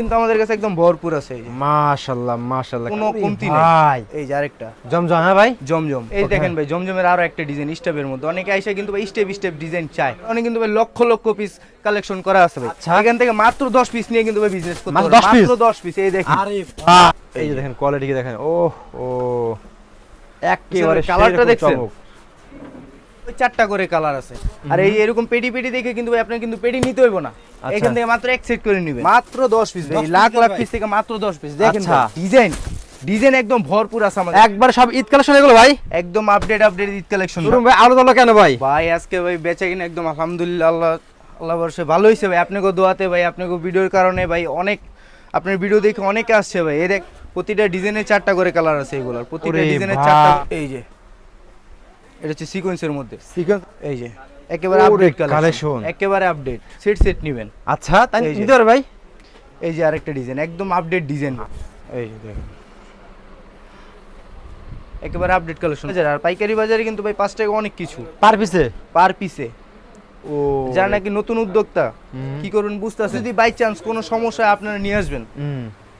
কিন্তু আমাদের কাছে একদম ভরপুর আছে। মাশাআল্লাহ মাশাআল্লাহ। কোনো কমতি নেই। এই যে আরেকটা। জমজম হ্যাঁ ভাই? জমজম। এই দেখেন ভাই জমজমের আরও একটা ডিজাইন স্টেপের মধ্যে। অনেকে আইসা কিন্তু ভাই স্টেপ স্টেপ ডিজাইন চায়। অনেক কিন্তু ভাই লক্ষ লক্ষ পিস কালেকশন করা আছে ভাই। আচ্ছা। এখান থেকে মাত্র 10 পিস নিয়ে কিন্তু ভাই বিজনেস করতে মাত্র 10 মাত্র 10 পিস এই দেখেন। আরে এই যে দেখেন কোয়ালিটি কি দেখেন। ও ও। একেবারে কালারটা দেখছেন? ওই চারটা করে কালার আছে। আর এই এরকম পেডি পেডি দেখে কিন্তু ভাই আপনার কিন্তু পেডি নিতে হইব না। এখান থেকে মাত্র এক সেট করে নেবেন। মাত্র 10 পিস 10 ভাই। লাখ লাখ পিস থেকে মাত্র 10 পিস দেখেন আচ্ছা। ডিজাইন ডিজাইন একদম ভরপুর আছে আমাদের। একবার সব ঈদ কালেকশন এগুলো ভাই? একদম আপডেট আপডেট ঈদ কালেকশন শুরু ভাই আলো দলো কেন ভাই? ভাই আজকে ভাই বেচা কিনা একদম আলহামদুলিল্লাহ আল্লাহ আল্লাহ বর্ষে ভালো ভাই আপনাকে দোয়াতে ভাই আপনাকে ভিডিওর কারণে ভাই অনেক আপনার ভিডিও দেখে অনেকে আসছে ভাই। দেখ প্রতিটা ডিজাইনের চারটা করে কালার আছে এগুলোর। প্রতিটা ডিজাইনের চারটা এই যে এটা হচ্ছে সিকোয়েন্সের মধ্যে। সিকোয়েন্স এই যে। একেবারে আপডেট কালেকশন একেবারে আপডেট সেট সেট নেবেন। আচ্ছা তাই নিতে পারে ভাই? এই যে আরেকটা ডিজাইন একদম আপডেট ডিজাইন এই দেখেন। একেবারে আপডেট কালেকশন আর পাইকারি বাজারে কিন্তু ভাই পাঁচ টাকা অনেক কিছু। পার পিসে পার পিসে ও। যারা নাকি নতুন উদ্যোক্তা। কি করবেন বুঝতে পারছেন যদি বাই চান্স কোনো সমস্যা আপনারা নিয়ে আসবেন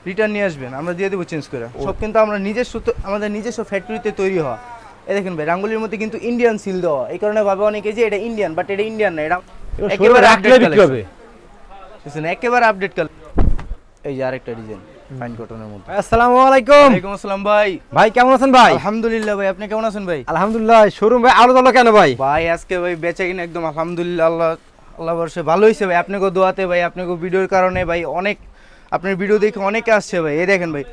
রিটার্ন নিয়ে আসবেন আমরা দিয়ে দেবো চেঞ্জ করে। সব কিন্তু আমরা নিজস্ব আমাদের নিজস্ব ফ্যাক্টরিতে তৈরি হওয়া। এই দেখেন ভাই রাঙ্গুলির মধ্যে কিন্তু ইন্ডিয়ান সিল দেওয়া। এই কারণে ভাবে অনেকে যে এটা ইন্ডিয়ান বাট এটা ইন্ডিয়ান না এটা একেবারে বিক্রি হবে। বুঝছেন? একেবারে আপডেট কাল এই যে আরেকটা ডিজাইন ফাইন কটনের মধ্যে। আসসালামু আলাইকুম। ওয়ালাইকুম আসসালাম ভাই। ভাই কেমন আছেন ভাই? আলহামদুলিল্লাহ ভাই আপনি কেমন আছেন ভাই? আলহামদুলিল্লাহ শোরুম ভাই আলো দলো কেন ভাই? ভাই আজকে ভাই বেচা কিনা একদম আলহামদুলিল্লাহ আল্লাহ আল্লাহ বর্ষে ভালো হয়েছে ভাই। আপনাকে দোয়াতে ভাই আপনাকে ভিডিওর কারণে ভাই অনেক আপনার ভিডিও দেখে অনেকে আসছে ভাই। এই দেখেন ভাই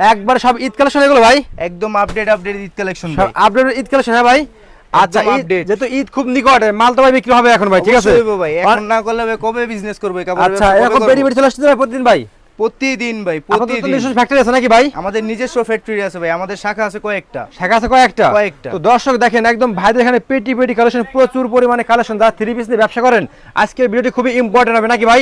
একবার সব ঈদ কালেকশন এগুলো ভাই? একদম আপডেট আপডেট ঈদ কালেকশন সব আপডেট ঈদ কালেকশন হ্যাঁ ভাই? আচ্ছা। যেহেতু ঈদ খুব নিকট মাল তো ভাই বিক্রি হবে এখন ভাই ঠিক আছে? ভাই। এখন না করলে কবে বিজনেস করবে আচ্ছা এরকম বেরিয়ে বেরি বেরি চলে আসতে ভাই প্রতিদিন ভাই? প্রতিদিন ভাই প্রতিদিন। নিজস্ব ফ্যাক্টরি আছে নাকি ভাই? আমাদের নিজস্ব ফ্যাক্টরি আছে ভাই আমাদের শাখা আছে কয়েকটা। শাখা আছে কয়েকটা? কয়েকটা। তো দর্শক দেখেন একদম ভাইদের এখানে পেটি পেটি কালেকশন প্রচুর পরিমাণে কালেকশন যারা থ্রি পিস নিয়ে ব্যবসা করেন। আজকের ভিডিওটি খুবই ইম্পর্টেন্ট হবে নাকি ভাই?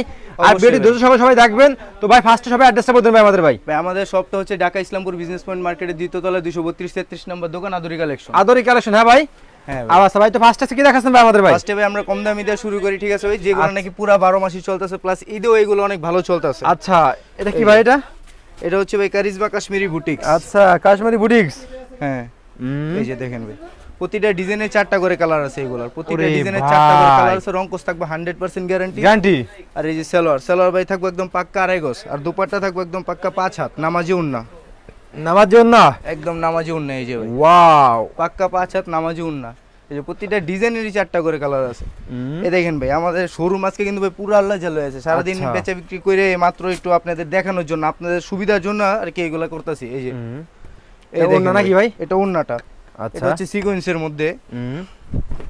আর ভিডিও ভাই। সবাই সবাই দেখবেন। তো ভাই ফার্স্টে সবাই অ্যাড্রেসটা বলতেন ভাই আমাদের ভাই। ভাই আমাদের সবটা হচ্ছে ঢাকা ইসলামপুর বিজনেস পয়েন্ট মার্কেটের দ্বিতীয় তলা দুশো বত্রিশ তেত্রিশ নম্বর দোকান আদরি কালেকশন আদরি কালেকশন হ্যাঁ ভাই? আর আচ্ছা ভাই তো ফার্স্টে কি দেখাচ্ছেন ভাই আমাদের ভাই? ফার্স্টে ভাই আমরা কম দামি দিয়ে শুরু করি ঠিক আছে? ভাই যেগুলো আচ্ছা। নাকি পুরা বারো মাসই চলতেছে প্লাস ঈদেও এগুলো অনেক ভালো চলতেছে। আচ্ছা এটা কি ভাই এটা? এটা হচ্ছে ভাই কারিজবা কাশ্মীরি আচ্ছা কাশ্মীরি বুটিক্স হ্যাঁ। এই যে দেখেন ভাই প্রতিটা ডিজাইনের চারটা করে কালার আছে এগুলোর। প্রতিটা ওরে ডিজাইনের চারটা করে কালার আছে রংকোস থাকবে হান্ড্রেড পার্সেন্ট গ্যারান্টি গ্যারান্টি আর এই যে সেলোয়ার সেলোয়ার ভাই থাকবে একদম পাক্কা আড়াই গজ আর দুপাট্টা থাকবে একদম পাক্কা পাঁচ হাত নামাজি উন্না। নামার জন্য একদম নামাজি উন্না এই যে ভাই। ওয়াও। পাক্কা পাঁচ হাত নামাজি উন্না এই যে প্রতিটা ডিজাইনেরই চারটা করে কালার আছে। এই দেখেন ভাই আমাদের শোরুম আজকে কিন্তু ভাই পুরো আল্লাহ চালু আছে। সারাদিন আচ্ছা। বেচা বিক্রি করে মাত্র একটু আপনাদের দেখানোর জন্য আপনাদের সুবিধার জন্য আর কি এগুলো করতেছি। এই যে। এটা ওড়না নাকি ভাই? এটা উন্নাটা আচ্ছা। এটা হচ্ছে সিকোয়েন্সের মধ্যে।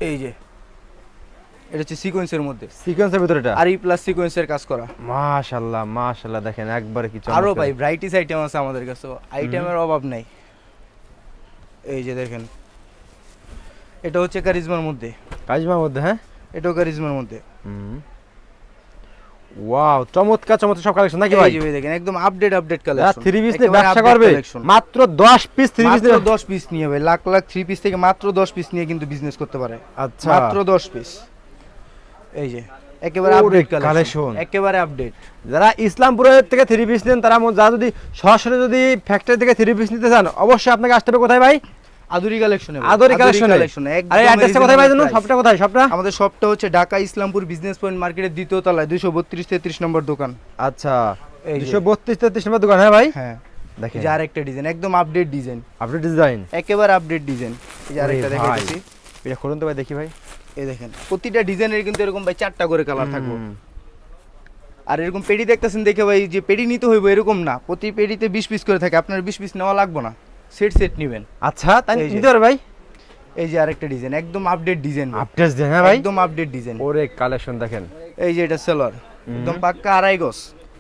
এই যে। এটা হচ্ছে সিকোয়েন্সের মধ্যে। সিকোয়েন্সের ভিতরে এটা? আর ই প্লাস সিকোয়েন্সের কাজ করা। মাশাআল্লাহ মাশাআল্লাহ দেখেন একবারে কি আরও ভাই ভ্যারাইটিস আইটেম আছে আমাদের কাছে। আইটেমের অভাব নাই। এই যে দেখেন। এটা হচ্ছে কারিজমার মধ্যে। কাজমার মধ্যে হ্যাঁ? এটাও কারিজমার মধ্যে। ওয়াও চমৎকার চমৎকার সব কালেকশন নাকি ভাই? ভাই দেখেন একদম update update collection three piece নিয়ে ব্যবসা করবে? মাত্র 10 পিস থ্রি পিস মাত্র 10 পিস নিয়ে ভাই লাখ লাখ 3 পিস থেকে মাত্র 10 পিস নিয়ে কিন্তু বিজনেস করতে পারে। আচ্ছা। মাত্র 10 পিস এই যে একেবারে আপডেট কালেকশন একেবারে আপডেট যারা ইসলামপুরের থেকে থ্রি পিস নেন তারা যারা যদি সরাসরি যদি ফ্যাক্টরি থেকে থ্রি পিস নিতে চান অবশ্যই আপনাকে আসতে হবে কোথায় ভাই? আদুরি কালেকশনে আদরি কালেকশনে আরে অ্যাড্রেসটা কোথায় ভাই জানো সবটা কোথায়? সবটা আমাদের শপটা হচ্ছে ঢাকা ইসলামপুর বিজনেস পয়েন্ট মার্কেটের দ্বিতীয় তলায় দুশো বত্রিশ তেত্রিশ নম্বর দোকান। আচ্ছা এই যে। দুশো বত্রিশ তেত্রিশ নম্বর দোকান হ্যাঁ ভাই? হ্যাঁ। দেখেন। এই যে আরেকটা ডিজাইন একদম আপডেট ডিজাইন আপডেট ডিজাইন একেবারে আপডেট ডিজাইন এই যে আরেকটা ওরে এটা করুন তো ভাই দেখি ভাই। এই দেখেন প্রতিটা ডিজাইনের কিন্তু এরকম ভাই চারটা করে কালার থাকবে। আর এরকম পেডি দেখতেছেন দেখে ভাই যে পেডি নিতে হইব এরকম না। প্রতি পেডিতে বিশ পিস করে থাকে আপনার বিশ পিস নেওয়া লাগবে না। সেট সেট নেবেন। আচ্ছা তাই নিতে পারে ভাই? এই যে আরেকটা ডিজাইন একদম আপডেট ডিজাইন আপডেট দেন হ্যাঁ ভাই? একদম আপডেট ডিজাইন। ওরে কালেকশন দেখেন। এই যে এটা সেলর একদম পাক্কা আড়াই গজ।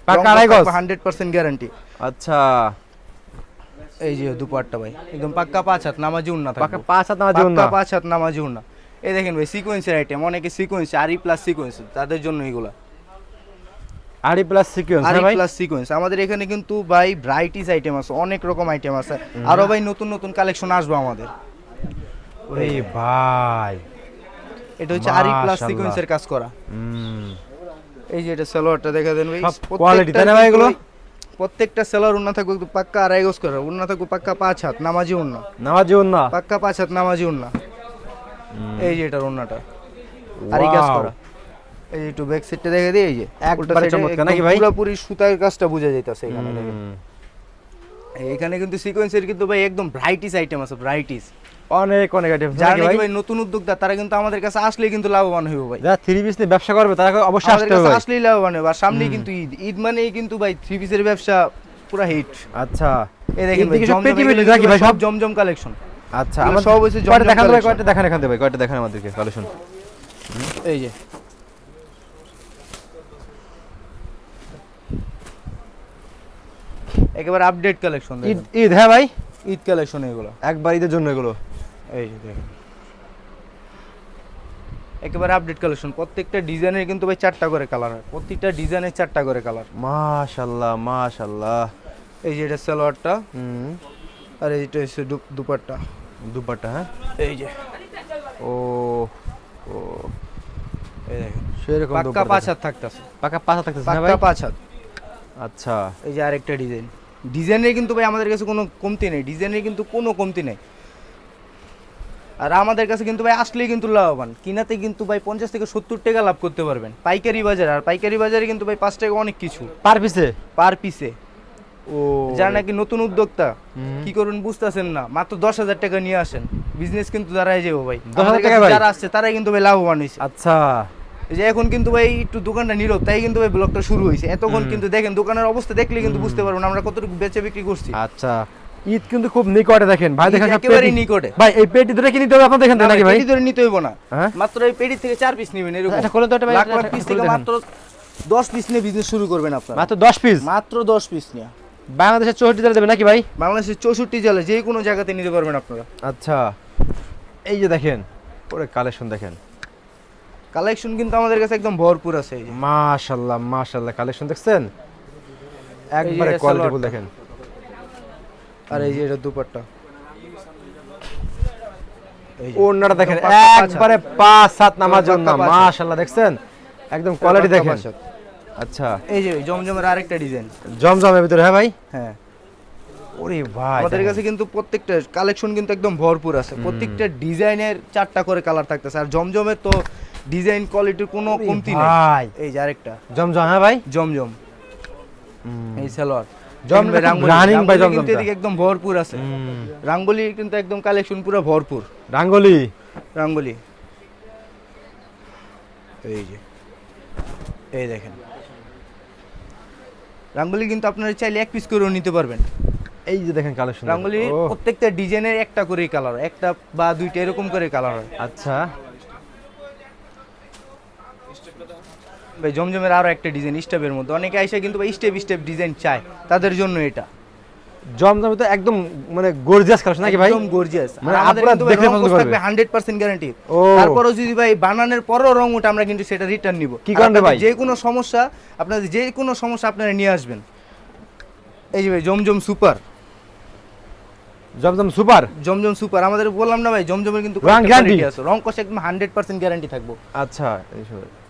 পাক্কা আড়াই গজ? হান্ড্রেড পার্সেন্ট গ্যারান্টি আচ্ছা। এই যে দুপাট্টা ভাই একদম পাক্কা পাঁচ হাত নামাজি উন্না পাকা থাকবে পাঁচ হাত না দিন পাক্কা পাঁচ হাত নামাজি উন্না। এই দেখেন ভাই সিকোয়েন্সের আইটেম অনেকে সিকোয়েন্স আরি প্লাস সিকোয়েন্স তাদের জন্য এগুলা। Aari plus sequence aari plus sequence আমাদের এখানে কিন্তু ভাই ভ্যারাইটিস আইটেম আছে অনেক রকম আইটেম আছে। আরও ভাই নতুন নতুন কালেকশন আসবে আমাদের। ওরে ভাই। এটা হচ্ছে আরি প্লাস সিকোয়েন্সের কাজ করা। হুম। এই যে এটা সালোয়ারটা দেখা দেন ভাই quality, তাই না ভাই এগুলো? প্রত্যেকটা সেলার উন্না থাকবে পাক্কা আড়াই গোস করে উন্না থাকবে পাক্কা পাঁচ হাত নামাজি উন্না নামাজ জীবন না পাক্কা পাঁচ হাত নামাজি উন্না এই যে এটার উন্নাটা আর এই কাজ করা এই একটু ব্যাক সাইডটা দেখে দিই এই যে। একবারে চমৎকার নাকি ভাই? পুরোপুরি সুতার কাজটা বোঝা যাইতাছে এখানে। এখানে কিন্তু সিকোয়েন্সের কিন্তু ভাই একদম ব্রাইটিস আইটেম আছে ব্রাইটিস অনেক অনেক আইটেম যারা নাকি ভাই? নতুন উদ্যোক্তা তারা কিন্তু আমাদের কাছে আসলে কিন্তু লাভবান হইব ভাই। যারা থ্রি পিস নিয়ে ব্যবসা করবে তারা অবশ্যই আমাদের আসতে কাছে হবে। আসলেই লাভবান হবে আর সামনেই কিন্তু ঈদ। ঈদ মানেই কিন্তু ভাই থ্রি পিসের ব্যবসা পুরো হিট আচ্ছা। এই দেখেন পেটি পেটি নাকি ভাই? সব? জমজম কালেকশন আচ্ছা আমার সব হচ্ছে কয়টা দেখান ভাই কয়টা দেখান এখান থেকে ভাই কয়টা দেখান আমাদেরকে কালেকশন এই যে। একেবারে আপডেট কালেকশন ঈদ ঈদ হ্যাঁ ভাই? ঈদ কালেকশন এগুলো। একবার ঈদের জন্য এগুলো। এই যে দেখেন। একেবারে আপডেট কালেকশন প্রত্যেকটা ডিজাইনের কিন্তু ভাই চারটা করে কালার হয়। প্রত্যেকটা ডিজাইনের চারটা করে কালার মাশাল্লাহ মাশাল্লাহ। এই যে এটা সালোয়ারটা। হুম। আর এইটা হচ্ছে দুপাট্টা। দুপাট্টা হ্যাঁ? এই যে। ও ও। এই দেখেন। সেরকম দুপাট্টা। পাঁচ। হাত থাকতেছে। পাক্কা পাঁচা থাকতেছে না ভাই? পাক্কা পাঁচ হাত। আচ্ছা। এই যে আরেকটা ডিজাইন। ডিজাইনের কিন্তু ভাই আমাদের কাছে কোনো কমতি নেই। ডিজাইনের কিন্তু কোনো কমতি নেই। আর আমাদের কাছে কিন্তু ভাই আসলেই কিন্তু লাভবান। কিনাতে কিন্তু ভাই পঞ্চাশ থেকে সত্তর টাকা লাভ করতে পারবেন। পাইকারি বাজার। আর পাইকারি বাজারে কিন্তু ভাই পাঁচ টাকা অনেক কিছু। পার পিসে? পার পিসে। যারা নাকি নতুন উদ্যোক্তা কি করবেন বুঝতেছেন না মাত্র দশ হাজার টাকা নিয়ে আসেন। বিজনেস কিন্তু দাঁড়ায় যাব ভাই। 10,000 আমাদের টাকা কাছে ভাই? যারা আসছে তারাই কিন্তু ভাই লাভবান হয়েছে আচ্ছা। যে এখন কিন্তু ভাই একটু দোকানটা নীরব তাই কিন্তু ভাই ব্লগটা শুরু হয়েছে এতক্ষণ কিন্তু দেখেন দোকানের অবস্থা দেখলে কিন্তু বুঝতে পারবেন আমরা কতটুকু বেচে বিক্রি করছি। আচ্ছা। ঈদ কিন্তু খুব নিকটে দেখেন। ভাই দেখেন পেটি। নিকটে। ভাই এই পেটি ধরে কি নিতে হবে আপনার দেখেন নাকি ভাই, পেটি ধরে নিতে হইব না। হ্যাঁ? মাত্র এই পেটি থেকে চার পিস নেবেন এরকম। এটা খোলেন তো ভাই, লাখ লাখ পিস থেকে মাত্র দশ পিস নিয়ে বিজনেস শুরু করবেন আপনারা। মাত্র দশ পিস মাত্র দশ পিস নিয়ে। বাংলাদেশের চৌষট্টি জেলা দেবে নাকি ভাই? বাংলাদেশের চৌষট্টি জেলা যে কোনো জায়গাতে নিতে পারবেন আপনারা। আচ্ছা। এই যে দেখেন ওরে কালেকশন দেখেন। কালেকশন কিন্তু আমাদের কাছে একদম ভরপুর আছে এই যে। মাশাল্লাহ মাশাল্লাহ কালেকশন দেখছেন? একবারে এটা কোয়ালিটিফুল দেখেন। আর এই যে এটা দুপাট্টা। এই যে। ওড়নাটা দেখেন একবারে পাঁচ সাত নামার পাক্কা জন্য মাশাল্লাহ দেখছেন? একদম কোয়ালিটি দেখেন। আচ্ছা। এই যে জমজমের আরেকটা ডিজাইন জমজমের ভিতরে হ্যাঁ ভাই? হ্যাঁ। ওরে ভাই। আমাদের কাছে কিন্তু প্রত্যেকটা কালেকশন কিন্তু একদম ভরপুর আছে। প্রত্যেকটা ডিজাইনের চারটা করে কালার থাকতেছে। আর জমজমের তো ডিজাইন কোয়ালিটির কোনো কমতি ভাই। এই যে আরেকটা। জমজম হ্যাঁ ভাই? জমজম। এই সালোয়ার। জমজম কিন্তু এদিকে একদম ভরপুর আছে। হুম। রাঙ্গুলি কিন্তু একদম কালেকশন পুরো ভরপুর। রাঙ্গলি? রাঙ্গুলি। এই যে। এই দেখেন। রাঙ্গুলি কিন্তু আপনারা চাইলে এক পিস করেও নিতে পারবেন। এই যে দেখেন কালেকশন রাঙ্গুলি প্রত্যেকটা ডিজাইনের একটা করে কালার একটা বা দুইটা এরকম করে কালার হয়। আচ্ছা। ভাই জমজমের আরও একটা ডিজাইন স্টেপের মধ্যে। অনেকে আইসা কিন্তু স্টেপ স্টেপ ডিজাইন চায় তাদের জন্য এটা। জমজম তো একদম মানে গর্জিয়াস কালেকশন নাকি ভাই? একদম গর্জিয়াস মানে আপনারা পছন্দ কোর্স করবে। 100% গ্যারান্টি ও। যদি ভাই বানানোর পরও রং ওঠে আমরা কিন্তু সেটা রিটার্ন নিব। কি কারণে ভাই? যে কোনো সমস্যা আপনাদের যে কোনো সমস্যা আপনারা নিয়ে আসবেন। এই যে ভাই Zamzam super Zamzam super Zamzam super আমাদের বললাম না ভাই জমজমের কিন্তু রং quality আছে। রং একদম 100% গ্যারান্টি থাকব। আচ্ছা।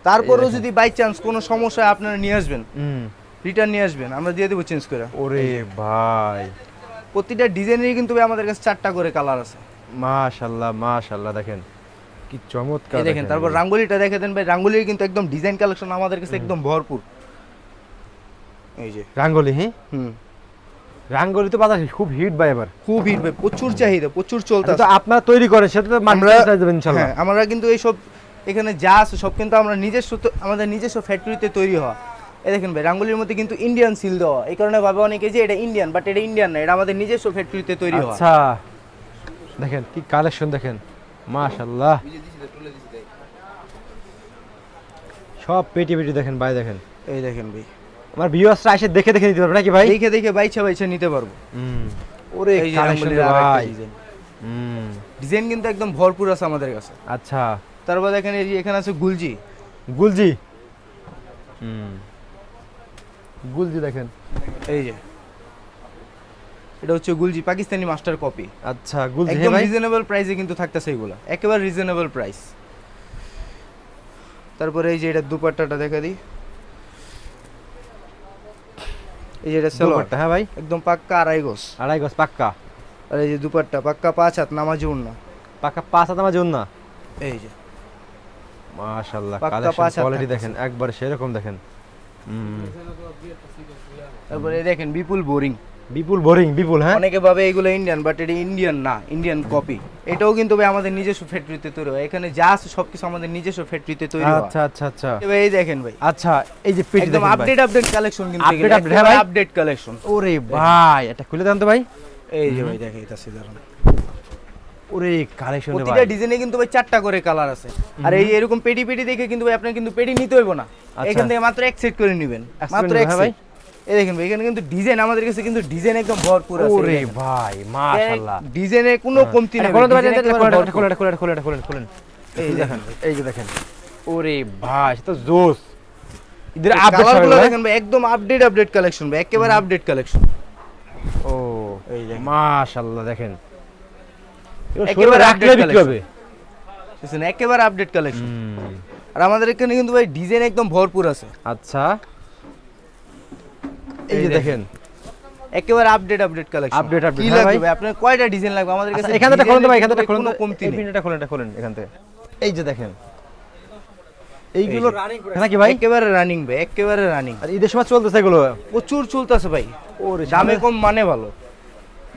তারপরেও যদি বাই চান্স কোনো সমস্যা আপনারা নিয়ে আসবেন হুম। রিটার্ন নিয়ে আসবেন আমরা দিয়ে দেবো চেঞ্জ করে। ওরে ভাই। প্রতিটা ডিজাইনেরই কিন্তু ভাই আমাদের কাছে চারটা করে কালার আছে। মাশাল্লাহ মাশাল্লাহ দেখেন। কি চমৎকার দেখেন তারপর রাঙ্গুলিটা দেখে দেন ভাই রাঙ্গুলির কিন্তু একদম ডিজাইন কালেকশন আমাদের কাছে একদম ভরপুর। এই যে। রাঙ্গলি হ্যাঁ? হুম। রাঙ্গলি তো বাজার খুব হিট ভাই এবার। খুব হিট ভাই প্রচুর চাহিদা প্রচুর চলতে তো আপনারা তৈরি করে সেটা তো আমরা ইনশাআল্লাহ হ্যাঁ আমরা কিন্তু এইসব এখানে যা আছে সব কিন্তু আমরা নিজস্ব আমাদের নিজস্ব ফ্যাক্টরিতে তৈরি হওয়া। এই দেখেন ভাই রাঙ্গুলির মধ্যে কিন্তু ইন্ডিয়ান সিল দেওয়া। এই কারণে ভাবে অনেকে যে এটা ইন্ডিয়ান বাট এটা ইন্ডিয়ান না এটা আমাদের নিজস্ব ফ্যাক্টরিতে তৈরি হওয়া আচ্ছা। দেখেন কি কালেকশন দেখেন। মাশাল্লাহ সব পেটি পেটি দেখেন ভাই দেখেন। এই দেখেন ভাই। আমার ভিউয়ার্সরা এসে দেখে দেখে নিতে পারবে নাকি ভাই? দেখে দেখে বাইছা বাইছা নিতে পারব। হুম। ওরে কালেকশন ভাই। ডিজাইন হুম। ডিজাইন কিন্তু একদম ভরপুর আছে আমাদের কাছে। আচ্ছা। তারপর দেখেন এই এখানে আছে গুলজি। গুলজি। হুম। গুলজি দেখেন। এই যে। এটা হচ্ছে গুলজি পাকিস্তানি মাস্টার কপি। আচ্ছা গুলজি একদম রিজনেবল প্রাইসে কিন্তু থাকতেছে এগুলো। একেবারে রিজনেবল প্রাইস তারপরে এই যে এটা দুপাট্টাটা দেখা দিই। এই যে এটা সালোয়ার। দুপাট্টা হ্যাঁ ভাই। একদম পাক্কা আড়াই গোস আড়াই গজ পাক্কা। আর এই যে দুপাট্টা পাক্কা পাঁচ হাত নামাজি উন্না। পাক্কা পাঁচ হাত আমার জন্য এই যে। মাশাআল্লাহ কালেকশন কোয়ালিটি দেখেন একবার সেরকম দেখেন। তারপরে দেখেন বিপুল বোরিং। বিপুল বোরিং বিপুল হ্যাঁ? অনেকে ভাবে এগুলো ইন্ডিয়ান বাট এটা ইন্ডিয়ান না ইন্ডিয়ান কপি এটাও কিন্তু ভাই আমাদের নিজস্ব ফ্যাক্টরিতে তৈরি হয়। এখানে যা আছে সবকিছু আমাদের নিজস্ব ফ্যাক্টরিতে তৈরি হয়। আচ্ছা আচ্ছা আচ্ছা। এবার এই দেখেন ভাই। আচ্ছা এই যে পেটি একদম আপডেট আপডেট কালেকশন কিন্তু হ্যাঁ ভাই? আপডেট কালেকশন ওরে ভাই এটা খুলে দেন তো ভাই। এই যে ভাই দেখে এটা দাঁড়ান ওরে কালেকশন প্রতিটা ডিজাইনে কিন্তু ভাই চারটা করে কালার আছে। আর এই এরকম পেডি পেডি দেখে কিন্তু ভাই আপনার কিন্তু পেডি নিতে হইব না। আচ্ছা। এখান থেকে মাত্র এক সেট করে নেবেন। মাত্র এক নেবেন, হ্যাঁ এই দেখেন ভাই এখানে কিন্তু ডিজাইন আমাদের কাছে কিন্তু ডিজাইন একদম ভরপুর আছে। ওরে ভাই মাশাআল্লাহ। ডিজাইনে কোনো কমতি নেই খোলেন তো ভাই design এটা খোলেন খোলেন খোলেন খোলেন খোলেন খোলেন। এই দেখেন এই যে দেখেন। ওরে ভাই তো জোস। ইদের আপডেট দেখেন ভাই একদম আপডেট আপডেট কালেকশন ভাই একেবারে আপডেট কালেকশন ও এই দেখেন। মাশাআল্লাহ দেখেন। একেবারে রাখলে বিক্রি হবে। বুঝছেন একেবারে আপডেট কালেকশন আর আমাদের এখানে কিন্তু ভাই ডিজাইন একদম ভরপুর আছে। আচ্ছা। এই যে দেখেন। একেবারে update update collection Update, update, কি হ্যাঁ লাগবে আপনার কয়টা ডিজাইন লাগবে? আমাদের আচ্ছা কাছে এখান থেকে খোলেন তো ভাই এখান থেকে খোলেন। কমতি নেই। পিনটা খোলেন এটা খোলেন এখান থেকে। এই যে দেখেন। এইগুলো রানিং নাকি ভাই? একেবারে রানিং ভাই একেবারে রানিং আর ঈদের সময় চলতেছে এগুলো। প্রচুর চলতেছে ভাই। ওরে দামে কম মানে ভালো।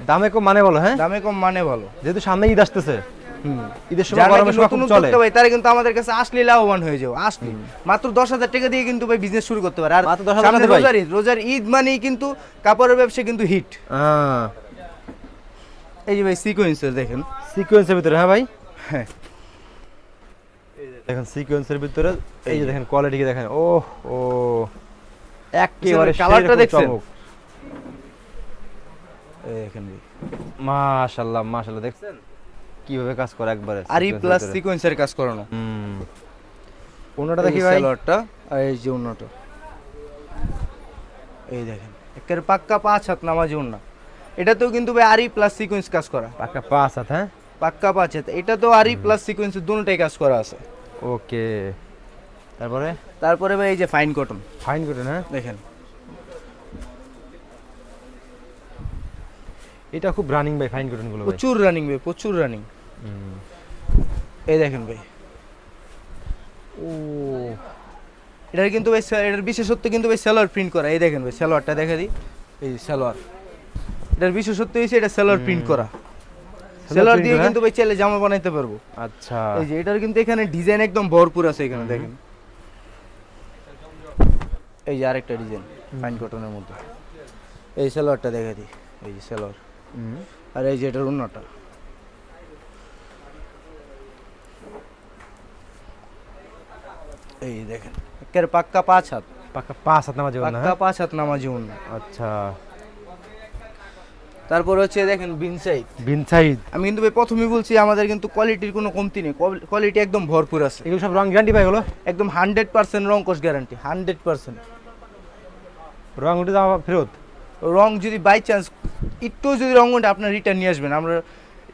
দামে কম মানে বলো হ্যাঁ? দামে কম মানে ভালো যেহেতু সামনে ঈদ আসতেছে। ঈদের সময় গরমের সময় খুব চলে। ভাই তারা কিন্তু আমাদের কাছে আসলে লাভবান হয়ে যাবে আসলে মাত্র দশ হাজার টাকা দিয়ে কিন্তু ভাই বিজনেস শুরু করতে পারে। আর সামনে রোজার ঈদ রোজার ঈদ মানেই কিন্তু কাপড়ের ব্যবসা কিন্তু হিট হ্যাঁ। এই যে ভাই সিকোয়েন্সের দেখেন। সিকোয়েন্সের ভিতরে হ্যাঁ ভাই? হ্যাঁ। দেখেন সিকোয়েন্সের ভিতরে এই যে দেখেন কোয়ালিটি দেখেন ও ও একেবারে কালারটা দেখছেন? এই মাশাআল্লাহ মাশাআল্লাহ দেখছেন? কীভাবে কাজ করে একবারে? আর ই sequence এর প্লাস সিকোয়েন্সের কাজ করানো হুম। দেখি ভাই। সালোয়ারটা। আর এই যে এই দেখেন একের পাক্কা পাঁচ হাত নামাজি ওন্না এটাতেও কিন্তু ভাই আরই প্লাস সিকোয়েন্স কাজ করা। পাক্কা পাঁচ হাত হ্যাঁ? পাক্কা পাঁচ হাত। এটা তো আরই প্লাস সিকোয়েন্স দুটোটাই কাজ করা আছে। ওকে। তারপরে? তারপরে ভাই এই যে ফাইন কটন ফাইন করে হ্যাঁ? দেখেন। এটা খুব রানিং ভাই ফাইন কটনগুলো প্রচুর রানিং ভাই প্রচুর রানিং। এই দেখেন ভাই। ও। এটার কিন্তু ভাই এটার বিশেষত্ব কিন্তু ভাই সেলোয়ার প্রিন্ট করা। এই দেখেন ভাই সেলোয়ারটা দেখা দিই। এই সেলোয়ার এটার বিশেষত্ব হয়েছে এটা সেলোয়ার প্রিন্ট করা। Print দিয়ে কিন্তু ভাই চাইলে জামা বানাইতে পারব। আচ্ছা। এই যে এটার কিন্তু এখানে ডিজাইন একদম ভরপুর আছে এখানে দেখেন। এই যে আরেকটা ডিজাইন ফাইন কটনের মধ্যে। এই সালোয়ারটা দেখা দিই। এই যে সালোয়ার। আর এই যে এটার অন্যটা এই দেখেন একের পাক্কা পাঁচ হাত। পাক্কা পাঁচ হাত নামাজ না পাক্কা পাঁচ হাত নামাজি অন্য আচ্ছা। তারপর হচ্ছে দেখেন বিনসাইড বিন সাইদ। আমি কিন্তু ভাই প্রথমেই বলছি আমাদের কিন্তু কোয়ালিটির কোনো কমতি নেই। কোয়ালিটি একদম ভরপুর আছে। এগুলো সব রং গ্যারান্টি ভাই এগুলো? একদম হান্ড্রেড পার্সেন্ট রং কোর্স গ্যারান্টি হান্ড্রেড পার্সেন্ট। রং উঠে যাওয়া ফেরত? রং যদি বাই চান্স একটু যদি রং আপনার রিটার্ন নিয়ে আসবেন আমরা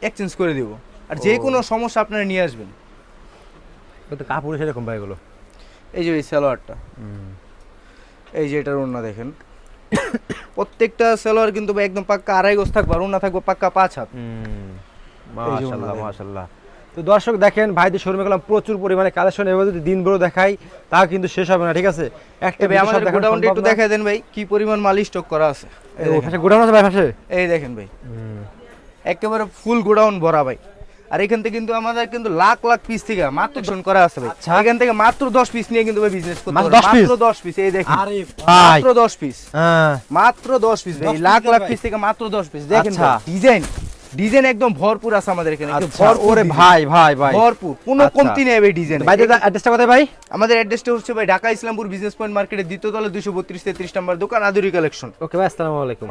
এক্সচেঞ্জ করে দেবো। আর যে কোনো সমস্যা আপনারা নিয়ে আসবেন। তো কাপড় সেরকম ভাই এগুলো। এই যে এই সালোয়ারটা। এই যে এটার ওড়না দেখেন। প্রত্যেকটা সালোয়ার কিন্তু একদম পাক্কা আড়াই গোছ থাকবে আর ওড়না থাকবে পাক্কা পাঁচ হাত। মাশাল্লাহ। মাশাল্লাহ। তো দর্শক দেখেন ভাইদের শোরুমে গেলাম প্রচুর পরিমাণে কালেকশন এবার যদি দিন বড় দেখাই তা কিন্তু শেষ হবে না ঠিক আছে? একটা আমাদের গোডাউনটা একটু দেখাই দেন ভাই কি পরিমাণ মাল স্টক করা আছে। এই দেখেন। গোডাউন আছে ভাই পাশে? এই দেখেন ভাই। একেবারে ফুল গোডাউন ভরা ভাই। আর এখান থেকে কিন্তু আমাদের কিন্তু লাখ লাখ পিস থেকে মাত্র শোন করা আছে ভাই। আচ্ছা। এখান থেকে মাত্র দশ পিস নিয়ে কিন্তু ভাই বিজনেস করতে মাত্র 10 piece? মাত্র দশ পিস এই দেখেন। আরে ভাই। মাত্র দশ পিস হ্যাঁ। মাত্র দশ পিস ভাই। লাখ লাখ পিস থেকে মাত্র দশ পিস দেখেন আচ্ছা। ডিজাইন ডিজাইন একদম ভরপুর আছে আমাদের এখানে। আচ্ছা, ওরে ভাই ভাই ভাই। ভরপুর। কোনো আচ্ছা। কমতি নেই ভাই ডিজাইন। ভাই অ্যাড্রেসটা কোথায় ভাই? আমাদের অ্যাড্রেসটা হচ্ছে ভাই ঢাকা ইসলামপুর বিজনেস পয়েন্ট মার্কেটের দ্বিতীয় তলা দুশো বত্রিশ তেত্রিশ নাম্বার দোকান আদুরি কালেকশন ওকে ভাই আসসালামু আলাইকুম।